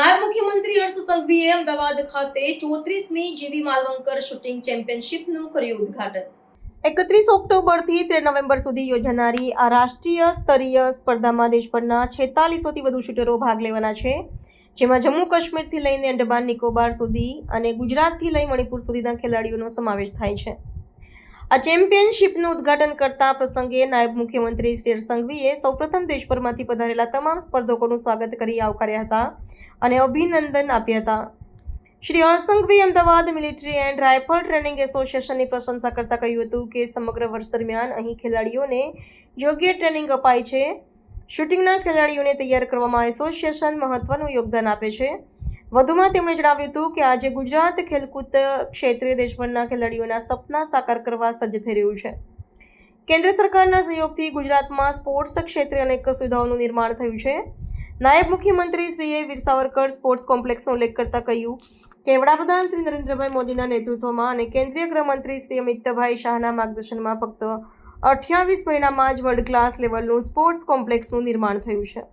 નાયબ મુખ્યમંત્રી હર્ષ સંઘવીએ અમદાવાદ ખાતે ચોત્રીસમી જીવી માલવંકર શૂટિંગ ચેમ્પિયનશિપનું કર્યું ઉદ્ઘાટન. એકત્રીસ ઓક્ટોબરથી તેર નવેમ્બર સુધી યોજાનારી આ રાષ્ટ્રીય સ્તરીય સ્પર્ધામાં દેશભરના છેતાલીસોથી વધુ શૂટરો ભાગ લેવાના છે. જેમાં જમ્મુ કાશ્મીરથી લઈને અંડમાન, નિકોબાર સુધી અને ગુજરાતથી લઈ મણિપુર સુધીના ખેલાડીઓનો સમાવેશ થાય છે. આ ચેમ્પિયનશિપનું ઉદ્ઘાટન કરતા પ્રસંગે નાયબ મુખ્યમંત્રી શ્રી સંઘવીએ સૌપ્રથમ દેશભરમાંથી પધારેલા તમામ સ્પર્ધકોનું સ્વાગત કરી આવકાર્યા હતા અને અભિનંદન આપ્યા હતા. Shri Harsh Ahmedabad military and rifle training એસોસિએશનની પ્રશંસા કરતા કહ્યું હતું કે સમગ્ર વર્ષ દરમિયાન અહીં ખેલાડીઓને યોગ્ય ટ્રેનિંગ અપાય છે. શૂટિંગના ખેલાડીઓને તૈયાર કરવામાં એસોસિએશન મહત્વનું યોગદાન આપે છે. વધુમાં તેમણે જણાવ્યું હતું કે આજે ગુજરાત ખેલકૂદ ક્ષેત્રે દેશભરના ખેલાડીઓના સપના સાકાર કરવા સજ્જ થઈ રહ્યું છે. કેન્દ્ર સરકારના સહયોગથી ગુજરાતમાં સ્પોર્ટ્સ ક્ષેત્રે અનેક સુવિધાઓનું નિર્માણ થયું છે. નાયબ મુખ્યમંત્રી શ્રીએ વીર સાવરકર સ્પોર્ટ્સ કોમ્પ્લેક્સનો ઉલ્લેખ કરતાં કહ્યું કે વડાપ્રધાન શ્રી નરેન્દ્રભાઈ મોદીના નેતૃત્વમાં અને કેન્દ્રીય ગૃહમંત્રી શ્રી અમિતભાઈ શાહના માર્ગદર્શનમાં ફક્ત અઠ્યાવીસ મહિનામાં જ વર્લ્ડ ક્લાસ લેવલનું સ્પોર્ટ્સ કોમ્પ્લેક્સનું નિર્માણ થયું છે.